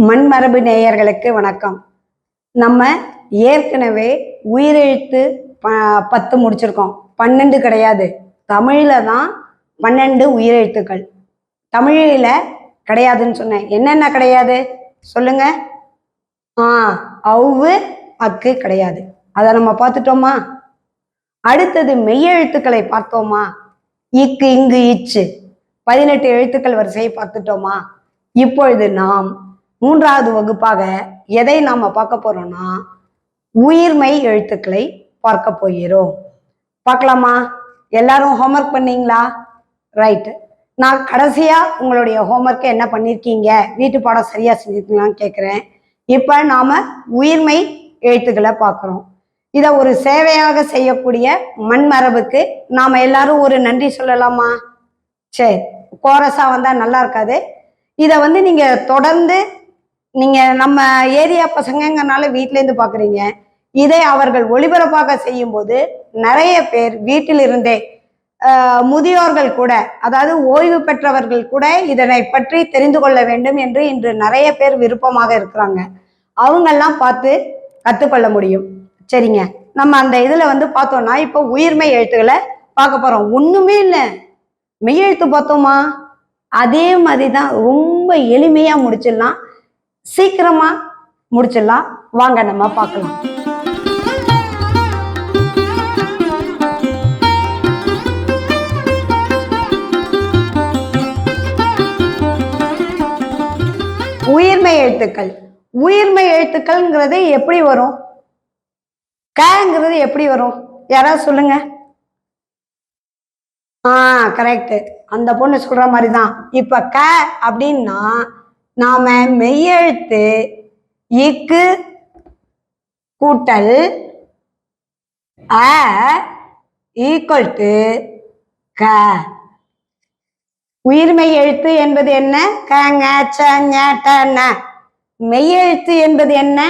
மண்மரபு நேயர்களுக்கு வணக்கம். நம்ம ஏற்கனவே உயிரெழுத்து ப- பத்து முடிச்சிருக்கோம். பன்னெண்டு கிடையாது. தமிழில் தான் பன்னெண்டு உயிரெழுத்துக்கள். தமிழில் கிடையாதுன்னு சொன்னேன். என்னென்ன கிடையாது? சொல்லுங்க. ஆ அவ்வு அக்கு கிடையாது. அதை நம்ம பார்த்துட்டோமா? அடுத்தது மெய்யெழுத்துக்களை பார்த்தோமா? இக்கு இங்கு இச்சு. பதினெட்டு எழுத்துக்கள் வரிசையை பார்த்துட்டோமா? இப்பொழுது நாம் மூன்றாவது வகுப்பாக எதை நாம பார்க்க போறோம்னா உயிர்மெய் எழுத்துக்களை பார்க்க போகிறோம். பார்க்கலாமா? எல்லாரும் ஹோம்ஒர்க் பண்ணீங்களா? ரைட்டு நான் கடைசியா உங்களுடைய ஹோம்ஒர்க்கை என்ன பண்ணியிருக்கீங்க வீட்டு பாடம் சரியா செஞ்சுருக்கீங்களான்னு கேட்குறேன் இப்போ நாம உயிர்மை எழுத்துக்களை பார்க்குறோம். இதை ஒரு சேவையாக செய்யக்கூடிய மண்மரபுக்கு நாம எல்லாரும் ஒரு நன்றி சொல்லலாமா? சரி கோரஸா வந்தா நல்லா இருக்காது. இதை வந்து நீங்க தொடர்ந்து நீங்க நம்ம ஏரியா பசங்கங்கனால வீட்டிலேருந்து பாக்குறீங்க. இதை அவர்கள் ஒளிபரப்பாக செய்யும்போது நிறைய பேர் வீட்டில் இருந்தே முதியோர்கள் கூட அதாவது ஓய்வு பெற்றவர்கள் கூட இதனை பற்றி தெரிந்து கொள்ள வேண்டும் என்று இன்று நிறைய பேர் விருப்பமாக இருக்கிறாங்க. அவங்கெல்லாம் பார்த்து கற்றுக்கொள்ள முடியும். சரிங்க. நம்ம அந்த இதில் வந்து பார்த்தோம்னா இப்போ உயிர்மை எழுத்துக்களை பார்க்க போகிறோம் ஒன்றுமே இல்லை. மெய்யெழுத்து பார்த்தோமா? அதே மாதிரி தான் ரொம்ப எளிமையாக முடிச்சிடலாம். சீக்கிரமா முடிச்சிடலாம். வாங்க நம்ம பார்க்கலாம். உயிர்மை எழுத்துக்கள். உயிர்மை எழுத்துக்கள்ங்கிறது எப்படி வரும்? கங்கிறது எப்படி வரும்? யாராவது சொல்லுங்க. ஆ கரெக்ட் அந்த பொண்ணு சொல்ற மாதிரி தான் இப்ப க அப்படின்னா நாம மெய்யெழுத்து இக்கு கூட்டல் அ ஈக்குவல் டு க. உயிர்மை எழுத்து என்பது என்ன? கங்க சங்க ச மெய்யெழுத்து என்பது என்ன?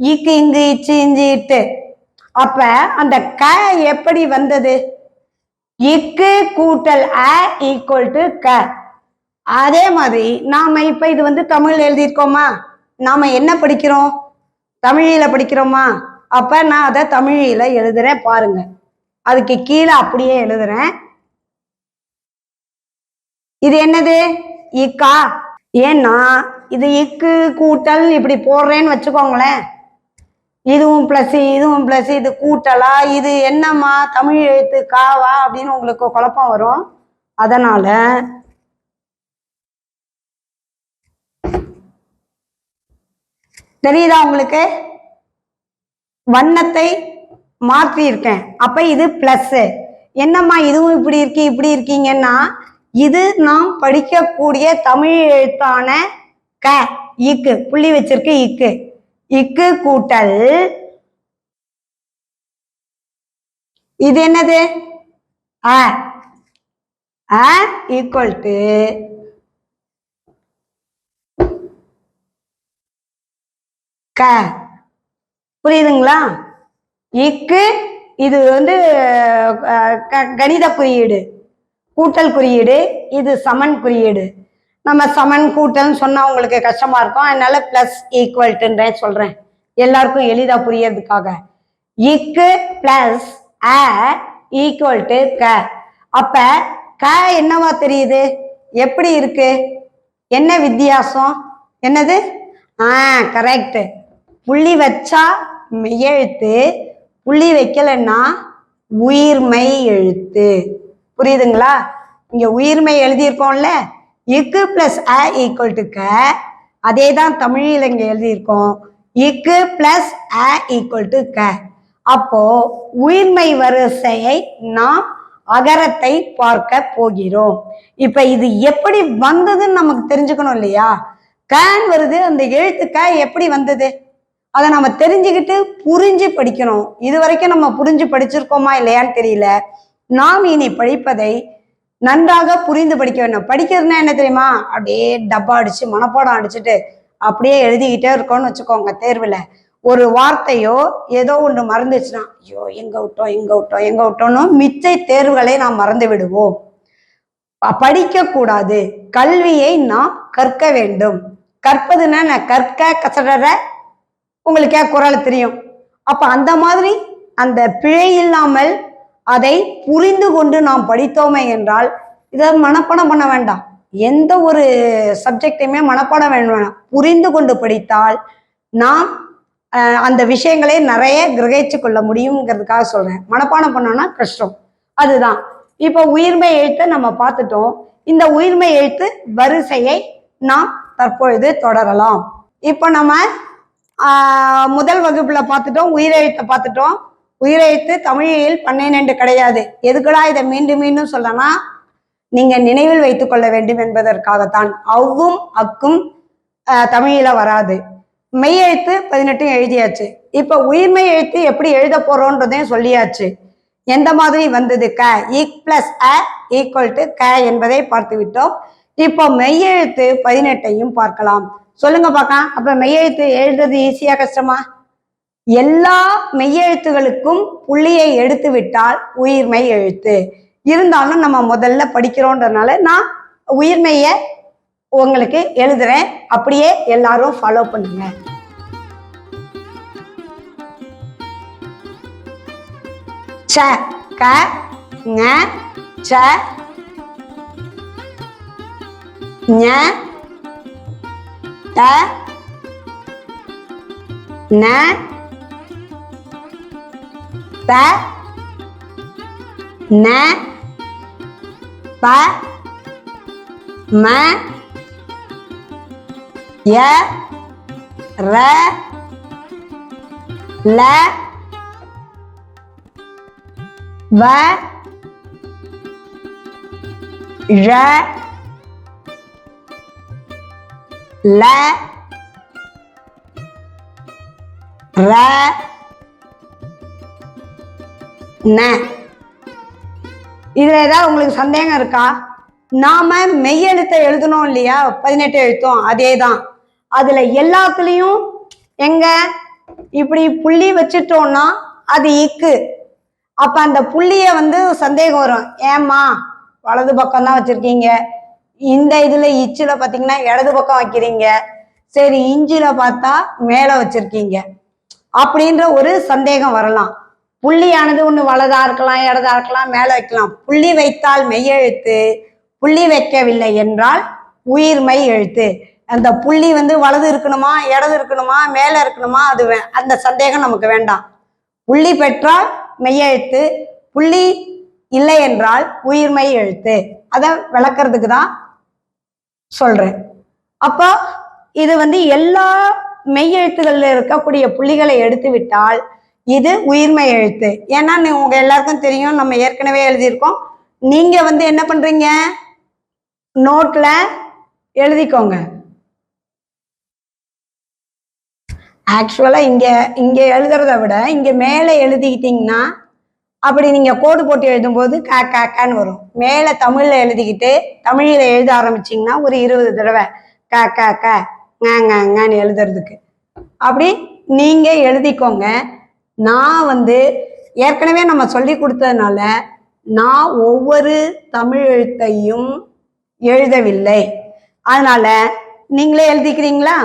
இக்கு இங்கு இச்சு இஞ்சி இட்டு. அப்ப அந்த க எப்படி வந்தது? இக்கு கூட்டல் அ ஈக்குவல் டு க. அதே மாதிரி நாம இப்ப இது வந்து தமிழ் எழுதியிருக்கோமா? நாம என்ன படிக்கிறோம்? தமிழில படிக்கிறோமா? அப்ப நான் அதை தமிழில எழுதுறேன் பாருங்க. அதுக்கு கீழே அப்படியே எழுதுறேன். இது என்னது? இக்கா. ஏன்னா இது இக்கு கூட்டல் இப்படி போடுறேன்னு வச்சுக்கோங்களேன். இதுவும் பிளஸ் இதுவும் பிளஸ் இது கூட்டலா இது என்னம்மா? தமிழ் எழுத்து காவா அப்படின்னு உங்களுக்கு குழப்பம் வரும். அதனால தெரியுதா உங்களுக்கு? வண்ணத்தை மாற்றி இருக்கேன் அப்ப இது பிளஸ் என்னம்மா இதுவும் இப்படி இருக்கு இப்படி இருக்கீங்கன்னா இது நாம் படிக்கக்கூடிய தமிழ் எழுத்தான க இக்கு. புள்ளி வச்சிருக்கு இக்கு. இக்கு கூட்டல். இது என்னது? அ. ஈக்குவல் டு க புரியுதுங்களா? இக்கு இது வந்து க- கணித குறியீடு. கூட்டல் குறியீடு இது சமன் குறியீடு. நம்ம சமன் கூட்டல்னு சொன்னா உங்களுக்கு கஷ்டமா இருக்கும். அதனால பிளஸ் ஈக்குவல்ட்டுன்றேன் சொல்றேன். எல்லாருக்கும் எளிதா புரியறதுக்காக. இக்கு பிளஸ் அ ஈக்குவல் டு க. அப்ப க என்னவா தெரியுது? எப்படி இருக்கு? என்ன வித்தியாசம்? என்னது? ஆ கரெக்ட் புள்ளி வச்சா மெய்யெழுத்து புள்ளி வைக்கலன்னா உயிர்மை எழுத்து. புரியுதுங்களா? இங்க உயிர்மை எழுதியிருக்கோம்ல? இக்கு பிளஸ் அ ஈக்குவல் டு க. அதே தான் தமிழில் இங்க எழுதியிருக்கோம். இக்கு பிளஸ் அ ஈக்குவல் டு க. அப்போ உயிர்மை வரிசையை நாம் அகரத்தை பார்க்க போகிறோம். இப்ப இது எப்படி வந்ததுன்னு நமக்கு தெரிஞ்சுக்கணும் இல்லையா? கேன் வருது அந்த எழுத்து க எப்படி வந்தது? அதை நம்ம தெரிஞ்சுக்கிட்டு புரிஞ்சு படிக்கணும். இது வரைக்கும் நம்ம புரிஞ்சு படிச்சிருக்கோமா இல்லையான்னு தெரியல. நாம் இனி படிப்பதை நன்றாக புரிந்து படிக்க வேண்டும். படிக்கிறதுனா என்ன தெரியுமா? அப்படியே டப்பா அடிச்சு மனப்பாடம் அடிச்சுட்டு அப்படியே எழுதிக்கிட்டே இருக்கோம்னு வச்சுக்கோங்க தேர்வில். ஒரு வார்த்தையோ ஏதோ ஒன்று மறந்துச்சுன்னா ஐயோ எங்க விட்டோம் எங்க விட்டோம் எங்க விட்டோம்னு மிச்சை தேர்வுகளை நாம் மறந்து விடுவோம். படிக்கக்கூடாது. கல்வியை நாம் கற்க வேண்டும். கற்பதுன்னா நான் கற்க கசடற உங்களுக்கே குரல் தெரியும்? அப்ப அந்த மாதிரி அந்த பிழை இல்லாமல் அதை புரிந்து கொண்டு நாம் படித்தோமே என்றால் இதை மனப்பாடம் பண்ண வேண்டாம். எந்த ஒரு சப்ஜெக்டையுமே மனப்பாடம் வேணும். புரிந்து கொண்டு படித்தால் நாம் அந்த விஷயங்களை நிறைய கிரகிச்சு கொள்ள முடியுங்கிறதுக்காக சொல்றேன். மனப்பாடம் பண்ணோம்னா கஷ்டம். அதுதான். இப்போ உயிர்மை எழுத்தை நம்ம பார்த்துட்டோம். இந்த உயிர்மை எழுத்து வரிசையை நாம் தற்பொழுது தொடரலாம். இப்போ நம்ம முதல் வகுப்புல பார்த்துட்டோம் உயிரெழுத்தை பார்த்துட்டோம். உயிரெழுத்து தமிழில் பன்னிரண்டு கிடையாது. எதுக்குடா இதை மீண்டும் மீண்டும் சொல்லனா நீங்க நினைவில் வைத்துக் கொள்ள வேண்டும் என்பதற்காகத்தான். அவ்வும் அக்கும் தமிழில வராது. மெய்யெழுத்து பதினெட்டும் எழுதியாச்சு. இப்ப உயிர்மை எழுத்து எப்படி எழுத போறோன்றதையும் சொல்லியாச்சு. எந்த மாதிரி வந்தது? க ஈக் பிளஸ் அ ஈக்குவல் டு க என்பதை பார்த்து விட்டோம் இப்போ மெய்யெழுத்து பதினெட்டையும் பார்க்கலாம். சொல்லுங்க பார்க்கலாம் அப்ப மெய்யெழுத்து எழுதுறது ஈஸியா கஷ்டமா? எல்லா மெய்யெழுத்துகளுக்கும் புள்ளியை எடுத்து விட்டால் உயிர்மை எழுத்து. இருந்தாலும் நம்ம முதல்ல படிக்கிறோன்றதுனால நான் உயிர்மைய உங்களுக்கு எழுதுறேன். அப்படியே எல்லாரும் ஃபாலோ பண்ணுங்க. ச க ஞ ச ஞ த ந த ந ப ம ய ர ல வ ழ ல ர ந. இதில் ஏதாவது உங்களுக்கு சந்தேகம் இருக்கா? நாம மெய்யெழுத்தை எழுதணும் இல்லையா? பதினெட்டு எழுத்தும் அதே தான் அதில் எல்லாத்துலேயும் எங்க? இப்படி புள்ளி வச்சுட்டோம்னா அது இக்கு. அப்ப அந்த புள்ளிய வந்து சந்தேகம் வரும். ஏம்மா வலது பக்கம் தான் வச்சிருக்கீங்க. இந்த இதுல இச்சுல பாத்தீங்கன்னா இடது பக்கம் வைக்கிறீங்க. சரி இஞ்சில பார்த்தா மேல வச்சிருக்கீங்க. அப்படின்ற ஒரு சந்தேகம் வரலாம். புள்ளியானது ஒண்ணு வலதா இருக்கலாம் இடதா இருக்கலாம் மேல வைக்கலாம். புள்ளி வைத்தால் மெய்யெழுத்து புள்ளி வைக்கவில்லை என்றால் உயிர்மை எழுத்து. அந்த புள்ளி வந்து வலது இருக்கணுமா இடது இருக்கணுமா மேல இருக்கணுமா அது அந்த சந்தேகம் நமக்கு வேண்டாம். புள்ளி பெற்றால் மெய்யெழுத்து புள்ளி இல்லை என்றால் உயிர்மை எழுத்து. அதை விளக்குறதுக்கு தான் சொல்றேன். அப்போ இது வந்து எல்லா மெய்யெழுத்துகள்ல இருக்கக்கூடிய புள்ளிகளை எடுத்து விட்டால் இது உயிர்மை எழுத்து. ஏன்னா உங்க எல்லாருக்கும் தெரியும் நம்ம ஏற்கனவே எழுதியிருக்கோம். நீங்க வந்து என்ன பண்றீங்க? நோட்ல எழுதிக்கோங்க. ஆக்சுவலா இங்க இங்க எழுதுறத விட இங்க மேலே எழுதிக்கிட்டீங்கன்னா அப்படி நீங்க கோடு போட்டு எழுதும்போது க கா கன்னு வரும். மேல தமிழ்ல எழுதிக்கிட்டு தமிழில் எழுத ஆரம்பிச்சிங்கன்னா ஒரு இருபது தடவை க க க ங்கன்னு எழுதுறதுக்கு. அப்படி நீங்க எழுதிக்கோங்க. நான் வந்து ஏற்கனவே நம்ம சொல்லி கொடுத்ததுனால நான் ஒவ்வொரு தமிழ் எழுத்தையும் எழுதவில்லை. அதனால நீங்களே எழுதிக்கிறீங்களா?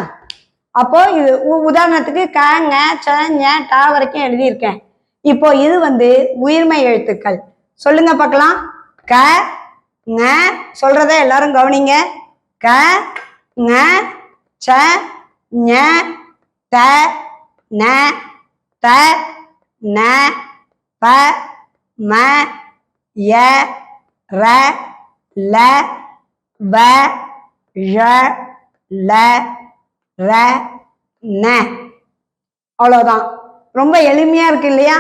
அப்போ இது உ- உதாரணத்துக்கு க ங ச ஞ வரைக்கும் எழுதியிருக்கேன். இப்போ இது வந்து உயிர்மை எழுத்துக்கள். சொல்லுங்க பார்க்கலாம். க ங சொல்றத எல்லாரும் கவனிங்க. க ங ச ஞ த ந த ந ப ம ய ர ல வ ழ ல ர ந. அவ்வளோதான் ரொம்ப எளிமையா இருக்கு இல்லையா?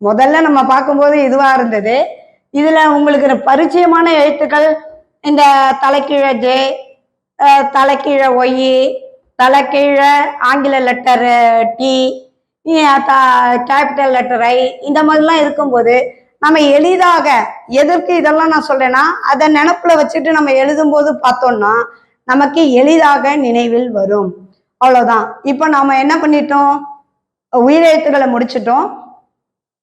முதல்ல நம்ம பார்க்கும்போது இதுவா இருந்தது. இதுல உங்களுக்கு இந்த பரிச்சயமான எழுத்துக்கள் இந்த தலைக்கீழ ஜே அஹ், தலைக்கீழ ஒய் தலைக்கீழ ஆங்கில letter T capital letter I இந்த மாதிரிலாம் இருக்கும்போது நம்ம எளிதாக எதற்கு இதெல்லாம் நான் சொல்றேன்னா அதை நினப்புல வச்சுட்டு நம்ம எழுதும்போது பார்த்தோம்னா நமக்கு எளிதாக நினைவில் வரும். அவ்வளோதான் இப்போ நாம என்ன பண்ணிட்டோம்? உயிரெழுத்துக்களை முடிச்சிட்டோம்.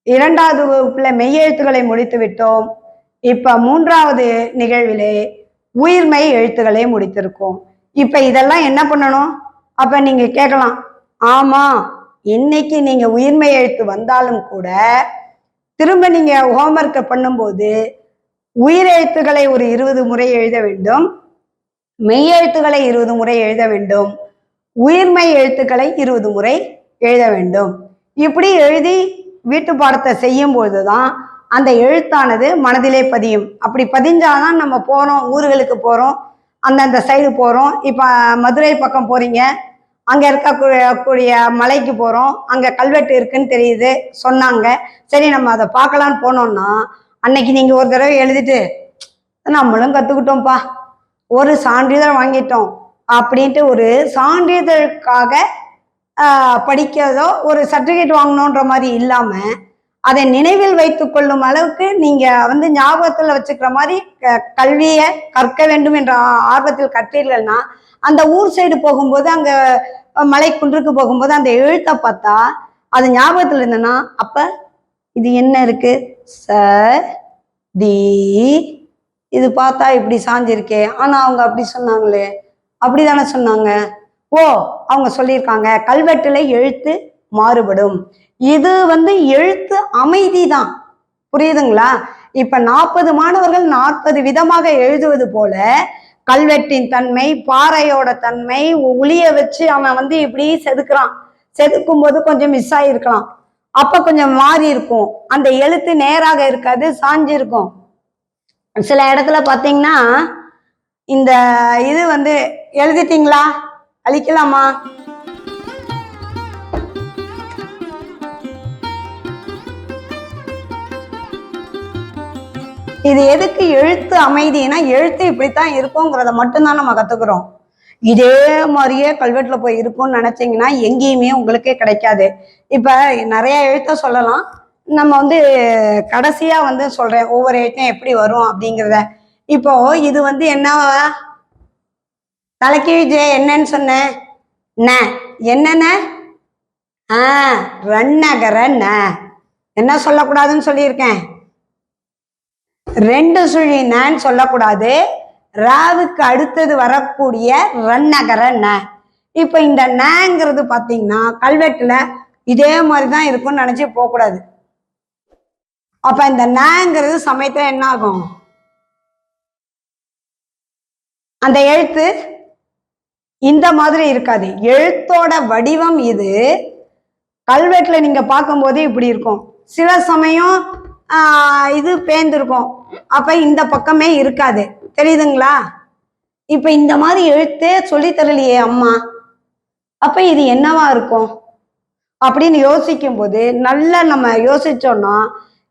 இரண்டாவது வகுப்புல மெய்யெழுத்துக்களை முடித்து விட்டோம். இப்ப மூன்றாவது நிகழ்விலே உயிர்மெய் எழுத்துக்களை முடித்திருக்கோம். இப்ப இதெல்லாம் என்ன பண்ணணும்? அப்ப நீங்க கேட்கலாம். ஆமா இன்னைக்கு நீங்க உயிர்மை எழுத்து வந்தாலும் கூட திரும்ப நீங்க ஹோம்ஒர்க்கை பண்ணும்போது உயிரெழுத்துக்களை ஒரு இருபது முறை எழுத வேண்டும். மெய்யெழுத்துக்களை இருபது முறை எழுத வேண்டும். உயிர்மை எழுத்துக்களை இருபது முறை எழுத வேண்டும். இப்படி எழுதி வீட்டு பாடத்தை செய்யும் பொழுதுதான் அந்த எழுத்தானது மனதிலே பதியும். அப்படி பதிஞ்சாதான் நம்ம போகிறோம் ஊர்களுக்கு போகிறோம் அந்தந்த சைடு போகிறோம் இப்போ மதுரை பக்கம் போகிறீங்க அங்கே இருக்கக்கூடிய கூடிய மலைக்கு போகிறோம் அங்கே கல்வெட்டு இருக்குன்னு தெரியுது சொன்னாங்க. சரி நம்ம அதை பார்க்கலான்னு போனோம்னா அன்னைக்கு நீங்கள் ஒரு தடவை எழுதிட்டு நம்மளும் கற்றுக்கிட்டோம்ப்பா ஒரு சான்றிதழ் வாங்கிட்டோம் அப்படின்ட்டு ஒரு சான்றிதழுக்காக படிக்கிறதோ ஒரு சர்டிஃபிகேட் வாங்கணுன்ற மாதிரி இல்லாமல் அதை நினைவில் வைத்து கொள்ளும் அளவுக்கு நீங்கள் வந்து ஞாபகத்தில் வச்சுக்கிற மாதிரி க- கல்வியை கற்க வேண்டும் என்ற ஆர்வத்தில் கற்றீர்கள்னா அந்த ஊர் சைடு போகும்போது அங்கே மலை குன்றுக்கு போகும்போது அந்த எழுத்தை பார்த்தா அது ஞாபகத்தில் இருந்ததுன்னா அப்போ இது என்ன இருக்கு? ச தி இது பார்த்தா இப்படி சாஞ்சிருக்கே. ஆனால் அவங்க அப்படி சொன்னாங்களே. அப்படிதானே சொன்னாங்க. ஓ அவங்க சொல்லியிருக்காங்க கல்வெட்டுல எழுத்து மாறுபடும். இது வந்து எழுத்து அமைதி தான் புரியுதுங்களா? இப்ப நாற்பது மாணவர்கள் நாற்பது விதமாக எழுதுவது போல கல்வெட்டின் தன்மை பாறையோட தன்மை உளிய வச்சு அவன் வந்து இப்படி செதுக்குறான். செதுக்கும் போது கொஞ்சம் மிஸ் ஆகிருக்கலாம் அப்ப கொஞ்சம் மாறி இருக்கும். அந்த எழுத்து நேராக இருக்காது சாஞ்சு இருக்கும். சில இடத்துல பாத்தீங்கன்னா இந்த இது வந்து எழுதிட்டீங்களா? அழிக்கலாமா? இது எதுக்கு எழுத்து அமைதினா எழுத்து இப்படித்தான் இருக்குங்கிறத மட்டும்தான் நம்ம கத்துக்கிறோம். இதே மாதிரியே கல்வெட்டுல போய் இருக்கும்னு நினைச்சீங்கன்னா எங்கேயுமே உங்களுக்கே கிடைக்காது. இப்ப நிறைய எழுத்த சொல்லலாம். நம்ம வந்து கடைசியா வந்து சொல்றேன் ஒவ்வொரு எழுத்தையும் எப்படி வரும் அப்படிங்கிறத. இப்போ இது வந்து என்ன தலைக்கீழ் ஜே என்னன்னு சொன்னேன் ந. என்னென்ன? ஆ ரன்னகர ந. என்ன சொல்லக்கூடாதுன்னு சொல்லியிருக்கேன். ரெண்டு சுழி நன்னு சொல்லக்கூடாது. ராவுக்கு அடுத்தது வரக்கூடிய ரன்னகர ந. இப்போ இந்த நங்கிறது பார்த்தீங்கன்னா கல்வெட்டுல இதே மாதிரி தான் இருக்கும்னு நினைச்சு போகக்கூடாது. அப்ப இந்த நங்கிறது சமயத்துல என்ன ஆகும்? அந்த எழுத்து இந்த மாதிரி இருக்காது. எழுத்தோட வடிவம் இது. கல்வெட்டில் நீங்கள் பார்க்கும்போது இப்படி இருக்கும். சில சமயம் இது பேந்திருக்கும் அப்போ இந்த பக்கமே இருக்காது. தெரியுதுங்களா? இப்போ இந்த மாதிரி எழுத்தே சொல்லித்தரலையே அம்மா. அப்போ இது என்னவா இருக்கும்? அப்படின்னு யோசிக்கும் போது நல்லா நம்ம யோசிச்சோன்னா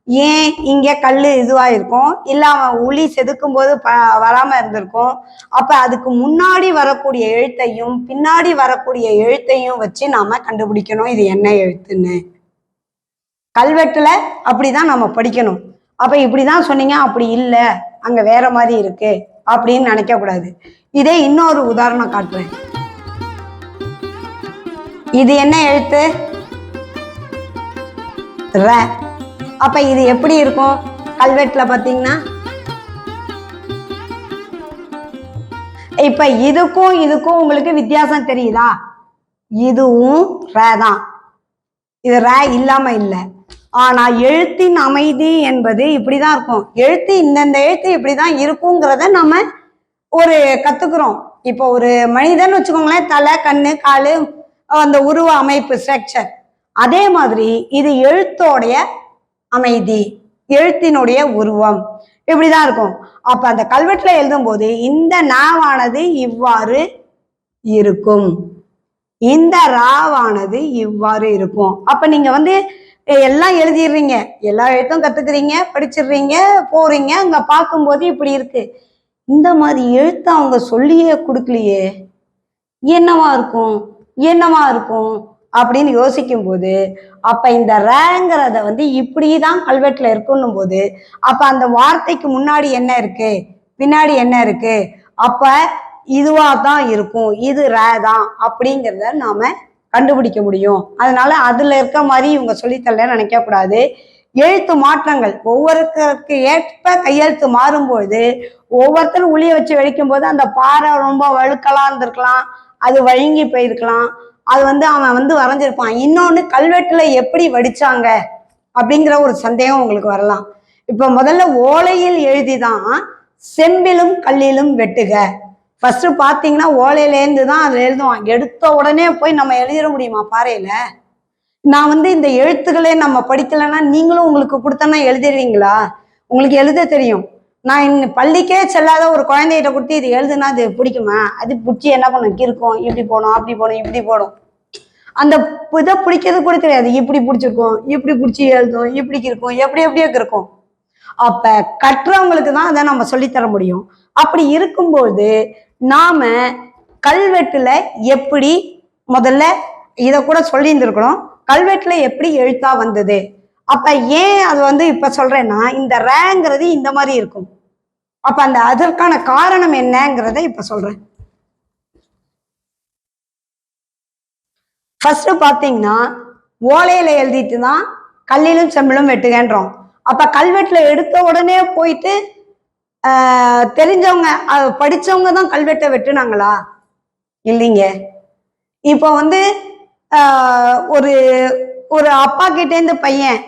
ஏன் இங்கே கல் இதுவாக இருக்கும் இல்லை அவன் உளி செதுக்கும் போது ப வராமல் இருந்திருக்கும். அப்போ அதுக்கு முன்னாடி வரக்கூடிய எழுத்தையும் பின்னாடி வரக்கூடிய எழுத்தையும் வச்சு நாம் கண்டுபிடிக்கணும். இது என்ன எழுத்துன்னு. கல்வெட்டில் அப்படி தான் நம்ம படிக்கணும். அப்போ இப்படி தான் சொன்னீங்க அப்படி இல்லை. அங்கே வேற மாதிரி இருக்கு. அப்படின்னு நினைக்கக்கூடாது. இதே இன்னொரு உதாரணம் காட்டுறேன். இது என்ன எழுத்து? ர. அப்ப இது எப்படி இருக்கும்? கல்வெட்டுல பாத்தீங்கன்னா இப்ப இதுக்கும் இதுக்கும் உங்களுக்கு வித்தியாசம் தெரியுதா? இதுவும் ரே தான். இது ரே இல்லாம இல்லை. ஆனா எழுத்தின் அமைதி என்பது இப்படிதான் இருக்கும். எழுத்து இந்தந்த எழுத்து இப்படிதான் இருக்குங்கிறத நம்ம ஒரு கத்துக்கிறோம். இப்போ ஒரு மனிதன் வச்சுக்கோங்களேன் தலை கண்ணு காலு அந்த உருவ அமைப்பு ஸ்ட்ரக்சர் அதே மாதிரி இது எழுத்தோடைய அமைதி எழுத்தினுடைய உருவம். இப்படிதான் இருக்கும். அப்ப அந்த கல்வெட்டுல எழுதும்போது இந்த நாவானது இவ்வாறு இருக்கும். இந்த ராவானது இவ்வாறு இருக்கும். அப்ப நீங்க வந்து எல்லாம் எழுதிடுறீங்க. எல்லா எழுத்தும் கத்துக்கிறீங்க படிச்சிடுறீங்க போறீங்க அங்க பார்க்கும்போது இப்படி இருக்கு. இந்த மாதிரி எழுத்து அவங்க சொல்லியே கொடுக்கலையே. என்னவா இருக்கும்? என்னவா இருக்கும்? அப்படின்னு யோசிக்கும் போது அப்ப இந்த ரேங்கிறத வந்து இப்படிதான் கல்வெட்டுல இருக்குன்னும் போது அப்ப அந்த வார்த்தைக்கு முன்னாடி என்ன இருக்கு? பின்னாடி என்ன இருக்கு? அப்ப இதுவா தான் இருக்கும் இது ரே தான் அப்படிங்கிறத நாம கண்டுபிடிக்க முடியும். அதனால அதுல இருக்க மாதிரி இவங்க சொல்லித்தரல நினைக்க கூடாது. எழுத்து மாற்றங்கள் ஒவ்வொருத்தருக்கு ஏற்ப கையெழுத்து மாறும்பொழுது ஒவ்வொருத்தரும் உளிய வச்சு வெடிக்கும் போது அந்த பாறை ரொம்ப வழுக்கலாம் இருந்திருக்கலாம் அது வழுங்கி போயிருக்கலாம். அது வந்து அவன் வந்து வரைஞ்சிருப்பான். இன்னொன்று கல்வெட்டில் எப்படி வடித்தாங்க அப்படிங்கிற ஒரு சந்தேகம் உங்களுக்கு வரலாம். இப்போ முதல்ல ஓலையில் எழுதி தான் செம்பிலும் கல்லிலும் வெட்டுக. ஃபஸ்ட்டு பார்த்தீங்கன்னா ஓலையிலேருந்து தான் அதில் எழுதுவான். எடுத்த உடனே போய் நம்ம எழுதிட முடியுமா பாறையில்? நான் வந்து இந்த எழுத்துக்களே நம்ம படிக்கலைன்னா நீங்களும் உங்களுக்கு கொடுத்தனா எழுதிடுவீங்களா? உங்களுக்கு எழுத தெரியும். நான் இன்னும் பள்ளிக்கே செல்லாத ஒரு குழந்தைகிட்ட கொடுத்து இது எழுதுனா அது பிடிக்குமா? அது பிடிச்சி என்ன பண்ணும்? கிறுக்கும் இப்படி போகணும் அப்படி போகணும் இப்படி போடும் அந்த இதை பிடிக்கிறது கூட தெரியாது. இப்படி பிடிச்சிருக்கும் இப்படி பிடிச்சி எழுதும் இப்படி இருக்கும் எப்படி எப்படியோ இருக்கும். அப்ப கற்றவங்களுக்கு தான் அதை நம்ம சொல்லித்தர முடியும். அப்படி இருக்கும்போது நாம கல்வெட்டுல எப்படி முதல்ல இதை கூட சொல்லியிருந்திருக்கணும். கல்வெட்டுல எப்படி எழுத்தா வந்தது? அப்ப ஏன் அது வந்து இப்ப சொல்றேன்னா இந்த ரேங்கிறது இந்த மாதிரி இருக்கும். அப்ப அந்த அதற்கான காரணம் என்னங்கிறத இப்ப சொல்றேன். ஃபர்ஸ்ட் பாத்தீங்கன்னா ஓலையில எழுதிட்டு தான் கல்லிலும் செம்பிலும் வெட்டுகன்றோம். அப்ப கல்வெட்டுல எடுத்த உடனே போயிட்டு ஆஹ், தெரிஞ்சவங்க அது படிச்சவங்க தான் கல்வெட்டை வெட்டுனாங்களா? இல்லைங்க. இப்போ வந்து ஒரு ஒரு அப்பா கிட்டேருந்து பையன்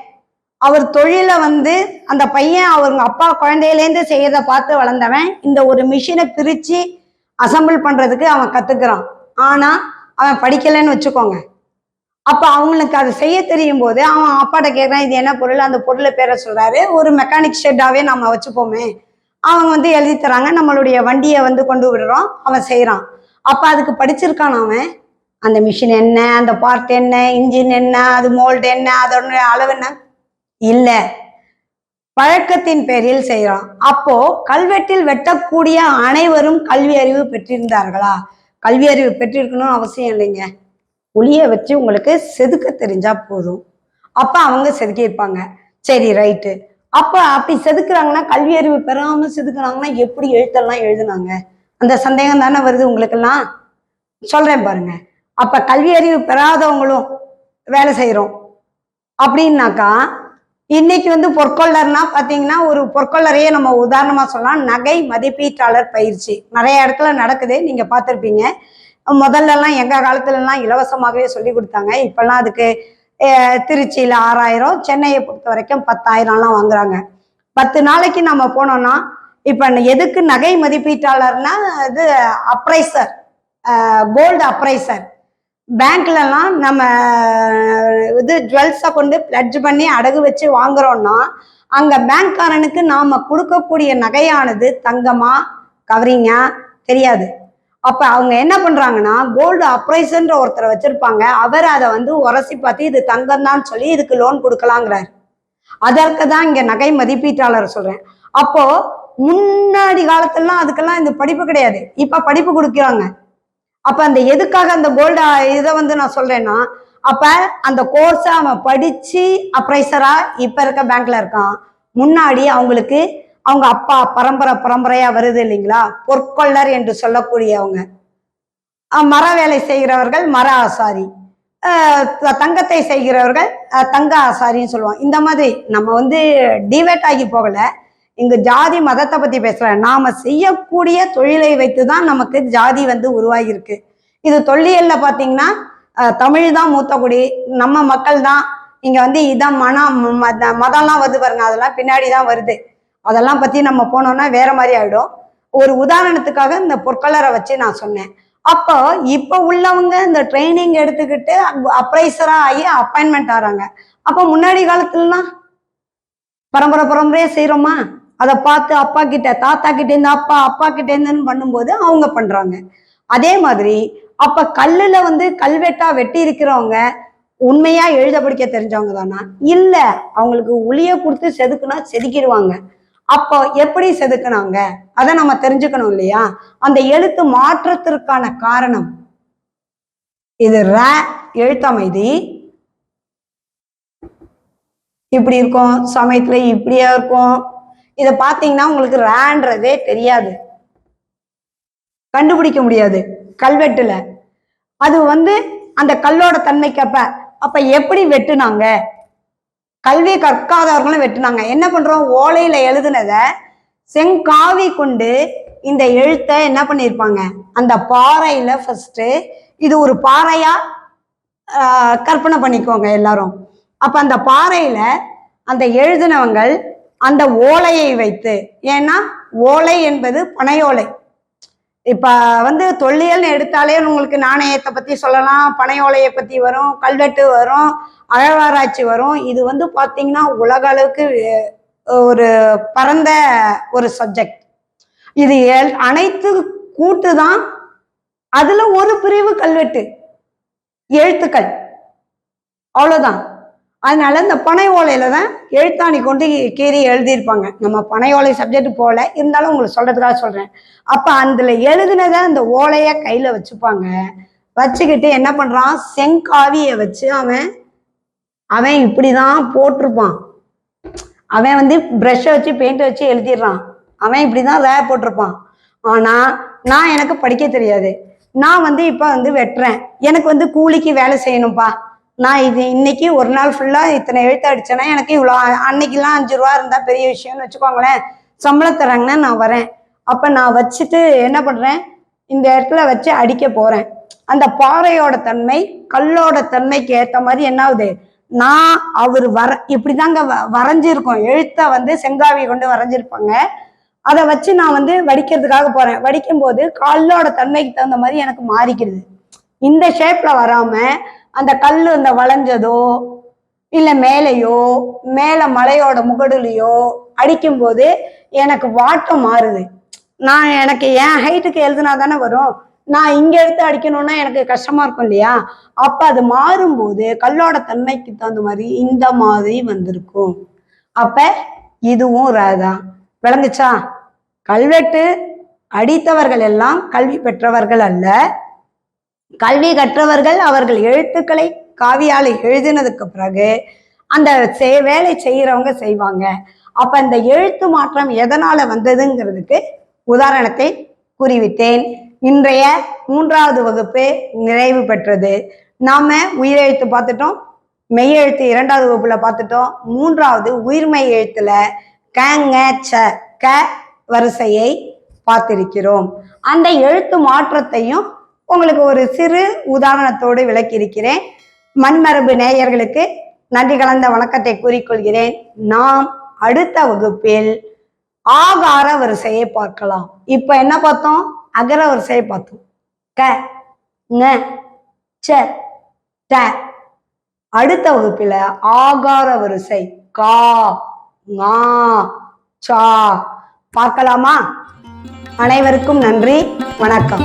அவர் தொழிலை வந்து அந்த பையன் அவங்க அப்பா குழந்தையிலேருந்து செய்யறத பார்த்து வளர்ந்தவன். இந்த ஒரு மிஷினை பிரிச்சு அசம்பிள் பண்றதுக்கு அவன் கத்துக்கிறான். ஆனா அவன் படிக்கலைன்னு வச்சுக்கோங்க. அப்ப அவங்களுக்கு அது செய்ய தெரியும் போது அவன் அப்பாட்ட கேட்கறான் இது என்ன பொருள்? அந்த பொருளை பேரை சொல்றாரு. ஒரு மெக்கானிக் ஷெட்டாவே நம்ம வச்சுப்போமே. அவங்க வந்து எழுதி தராங்க. நம்மளுடைய வண்டியை வந்து கொண்டு விடுறோம். அவன் செய்கிறான் அப்ப அதுக்கு படிச்சிருக்கான் அவன். அந்த மிஷின் என்ன? அந்த பார்ட் என்ன? இன்ஜின் என்ன? அது மோல்டு என்ன? அதோட அளவு என்ன? இல்ல. பழக்கத்தின் பேரில் செய்யறான் அப்போ கல்வெட்டில் வெட்டக்கூடிய அனைவரும் கல்வி அறிவு பெற்றிருந்தார்களா? கல்வி அறிவு பெற்றிருக்கணும்னு அவசியம் இல்லைங்க. புளிய வச்சு உங்களுக்கு செதுக்க தெரிஞ்சா போதும். அப்ப அவங்க செதுக்கியிருப்பாங்க சரி ரைட்டு அப்ப அப்படி செதுக்குறாங்கன்னா கல்வி அறிவு பெறாம செதுக்குறாங்கன்னா எப்படி எழுத்தெல்லாம் எழுதுனாங்க? அந்த சந்தேகம் தானே வருது உங்களுக்கெல்லாம்? சொல்றேன் பாருங்க. அப்ப கல்வி அறிவு பெறாதவங்களும் வேலை செய்யறோம். அப்படின்னாக்கா இன்னைக்கு வந்து பொற்கொள்ளர்னா பாத்தீங்கன்னா ஒரு பொற்கொள்ளரையே நம்ம உதாரணமா சொல்லலாம். நகை மதிப்பீட்டாளர் பயிற்சி. நிறைய இடத்துல நடக்குது. நீங்க பார்த்துருப்பீங்க. முதல்ல எல்லாம் எங்க காலத்துல எல்லாம் இலவசமாகவே சொல்லி கொடுத்தாங்க. இப்பெல்லாம் அதுக்கு திருச்சியில் திருச்சியில ஆறாயிரம் சென்னையை பொறுத்த வரைக்கும் பத்தாயிரம்லாம் வாங்குறாங்க. பத்து நாளைக்கு நம்ம போனோம்னா இப்ப எதுக்கு நகை மதிப்பீட்டாளர்னா இது அப்ரைசர் கோல்டு அப்ரைசர் பேங்க்லலாம் நம்ம இது ஜுவல்ஸை கொண்டு பிளட்ஜ் பண்ணி அடகு வச்சு வாங்குறோம்னா அங்கே பேங்க்காரனுக்கு நாம் கொடுக்கக்கூடிய நகையானது தங்கமா கவரிங்கா தெரியாது. அப்போ அவங்க என்ன பண்ணுறாங்கன்னா கோல்டு அப்ரைசன்ற ஒருத்தரை வச்சுருப்பாங்க. அவர் அதை வந்து உரசி பார்த்து இது தங்கம் தான் சொல்லி இதுக்கு லோன் கொடுக்கலாங்கிறார். அதற்கு தான் இங்கே நகை மதிப்பீட்டாளர் சொல்கிறேன் அப்போது முன்னாடி காலத்துலலாம் அதுக்கெல்லாம் இந்த படிப்பு கிடையாது. இப்போ படிப்பு கொடுக்குறாங்க. அப்ப அந்த எதுக்காக அந்த கோல்டு இதை வந்து நான் சொல்றேன்னா அப்ப அந்த கோர்ஸை அவன் படிச்சு அப்ரைசரா இப்ப இருக்க பேங்க்ல இருக்கான். முன்னாடி அவங்களுக்கு அவங்க அப்பா பரம்பரை பரம்பரையா வருது இல்லைங்களா? பொற்கொள்ளர் என்று சொல்லக்கூடியவங்க. மர வேலை செய்கிறவர்கள் மர ஆசாரி. தங்கத்தை செய்கிறவர்கள் தங்க ஆசாரின்னு சொல்லுவான் இந்த மாதிரி நம்ம வந்து டிவேட் ஆகி போகலை. இங்கு ஜாதி மதத்தை பத்தி பேசல நாம செய்யக்கூடிய தொழிலை வைத்து தான் நமக்கு ஜாதி வந்து உருவாகியிருக்கு. இது தொல்லியல்ல பாத்தீங்கன்னா தமிழ் தான் மூத்த குடி. நம்ம மக்கள் தான். இங்க வந்து இதான் மனம் மதம்லாம் வருது பாருங்க. அதெல்லாம் பின்னாடி தான் வருது. அதெல்லாம் பத்தி நம்ம போனோம்னா வேற மாதிரி ஆயிடும். ஒரு உதாரணத்துக்காக இந்த பொற்கலரை வச்சு நான் சொன்னேன். அப்போ இப்போ உள்ளவங்க இந்த ட்ரைனிங் எடுத்துக்கிட்டு அப்ரைசரா ஆகி அப்பாயின்மெண்ட் ஆறாங்க. அப்போ முன்னாடி காலத்துலலாம் பரம்பரை பரம்பரையே செய்கிறோமா அதை பார்த்து அப்பா கிட்ட தாத்தா கிட்ட இருந்து அப்பா அப்பா கிட்ட பண்ணும்போது அவங்க பண்றாங்க. அதே மாதிரி அப்ப கல்லுல வந்து கல்வெட்டா வெட்டி இருக்கிறவங்க உண்மையா எழுத படிக்க தெரிஞ்சவங்க தானா? இல்ல அவங்களுக்கு உளிய கொடுத்து செதுக்குனா செதுக்கிடுவாங்க. அப்போ எப்படி செதுக்குனாங்க? அதை நம்ம தெரிஞ்சுக்கணும் இல்லையா? அந்த எழுத்து மாற்றத்திற்கான காரணம். இது ர எழுத்தமைதி. இப்படி இருக்கும் சமயத்துல இப்படியா இருக்கும். இதை பார்த்தீங்கன்னா உங்களுக்கு ரேன்றதே தெரியாது. கண்டுபிடிக்க முடியாது. கல்வெட்டுல. அது வந்து அந்த கல்லோட தன்மைக்கப்ப அப்ப எப்படி வெட்டுனாங்க? கல்வி கற்காதவர்களும் வெட்டுனாங்க. என்ன பண்றோம்? ஓலையில எழுதுனத செங்காவி கொண்டு இந்த எழுத்தை என்ன பண்ணியிருப்பாங்க? அந்த பாறையில ஃபர்ஸ்ட் இது ஒரு பாறையா கற்பனை பண்ணிக்கோங்க எல்லாரும். அப்ப அந்த பாறையில அந்த எழுதினவங்கள் அந்த ஓலையை வைத்து ஏன்னா ஓலை என்பது பனையோலை. இப்ப வந்து தொல்லியல்னு எடுத்தாலே உங்களுக்கு நாணயத்தை பத்தி சொல்லலாம் பனையோலையை பத்தி வரும் கல்வெட்டு வரும் அழவாராய்ச்சி வரும். இது வந்து பாத்தீங்கன்னா உலக அளவுக்கு ஒரு பரந்த ஒரு சப்ஜெக்ட் இது எல்- அனைத்து கூட்டு தான் அதுல ஒரு பிரிவு கல்வெட்டு. எழுத்துக்கள். அவ்வளவுதான். அதனால இந்த பனை ஓலையில தான் எழுத்தாணி கொண்டு கீறி எழுதியிருப்பாங்க. நம்ம பனை ஓலை சப்ஜெக்ட் போல இருந்தாலும் உங்களுக்கு சொல்றதுக்காக சொல்றேன். அப்ப அதுல எழுதினதை அந்த ஓலைய கையில வச்சுப்பாங்க. வச்சுக்கிட்டு என்ன பண்றான்? செங்காவிய வச்சு அவன் அவன் இப்படிதான் போட்டிருப்பான். அவன் வந்து ப்ரஷ்ஷை வச்சு பெயிண்ட் வச்சு எழுதிடுறான். அவன் இப்படிதான் ரே போட்டிருப்பான். ஆனா நான் எனக்கு படிக்க தெரியாது. நான் வந்து இப்ப வந்து வெட்டுறேன். எனக்கு வந்து கூலிக்கு வேலை செய்யணும்ப்பா நான் இது இன்னைக்கு ஒரு நாள் ஃபுல்லா இத்தனை எழுத்து அடிச்சேன்னா எனக்கு இவ்வளோ அன்னைக்கெல்லாம் அஞ்சு ரூபா இருந்தா பெரிய விஷயம்னு வச்சுக்கோங்களேன். சம்பளம் தராங்கன்னா நான் வரேன். அப்ப நான் வச்சுட்டு என்ன பண்றேன்? இந்த இடத்துல வச்சு அடிக்க போறேன். அந்த பாறையோட தன்மை கல்லோட தன்மைக்கு ஏத்த மாதிரி என்ன ஆகுது? நான் அவர் வர இப்படிதாங்க வ- வரைஞ்சிருக்கோம். எழுத்த வந்து செங்காவி கொண்டு வரைஞ்சிருப்பாங்க. அதை வச்சு நான் வந்து வடிக்கிறதுக்காக போறேன். வடிக்கும் போது கல்லோட தன்மைக்கு தகுந்த மாதிரி எனக்கு மாறிக்கிறது. இந்த ஷேப்ல வராம அந்த கல் இந்த வளைஞ்சதோ இல்ல மேலேயோ மேல மலையோட முகடுலையோ அடிக்கும்போது எனக்கு வாட்டம் மாறுது. நான் எனக்கு என் ஹைட்டுக்கு எழுதுனா தானே வரும். நான் இங்க எடுத்து அடிக்கணும்னா எனக்கு கஷ்டமா இருக்கும் இல்லையா? அப்ப அது மாறும்போது கல்லோட தன்மைக்கு தகுந்த மாதிரி இந்த மாதிரி வந்திருக்கும். அப்ப இதுவும் ராதா விளங்குச்சா? கல்வெட்டு அடித்தவர்கள் எல்லாம் கல்வி பெற்றவர்கள் அல்ல. கல்வி கற்றவர்கள் அவர்கள் எழுத்துக்களை காவியால் எழுதினதுக்கு பிறகு அந்த செய்- வேலை செய்கிறவங்க செய்வாங்க. அப்ப இந்த எழுத்து மாற்றம் எதனால வந்ததுங்கிறதுக்கு உதாரணத்தை குறிவிட்டேன். இன்றைய மூன்றாவது வகுப்பு நிறைவு பெற்றது. நாம உயிரெழுத்து பார்த்துட்டோம் மெய்யெழுத்து இரண்டாவது வகுப்புல பார்த்துட்டோம் மூன்றாவது உயிர்மை எழுத்துல க ச க வரிசையை பார்த்திருக்கிறோம். அந்த எழுத்து மாற்றத்தையும் உங்களுக்கு ஒரு சிறு உதாரணத்தோடு விளக்கியிருக்கிறேன். மண்மரபு நேயர்களுக்கு நன்றி கலந்த வணக்கத்தை கூறிக்கொள்கிறேன். நாம் அடுத்த வகுப்பில் ஆகார வரிசையை பார்க்கலாம். இப்ப என்ன பார்த்தோம்? அகர வரிசையை பார்த்தோம். க ச ட. அடுத்த வகுப்பில் ஆகார வரிசை. கா மா சா. பார்க்கலாமா? அனைவருக்கும் நன்றி. வணக்கம்.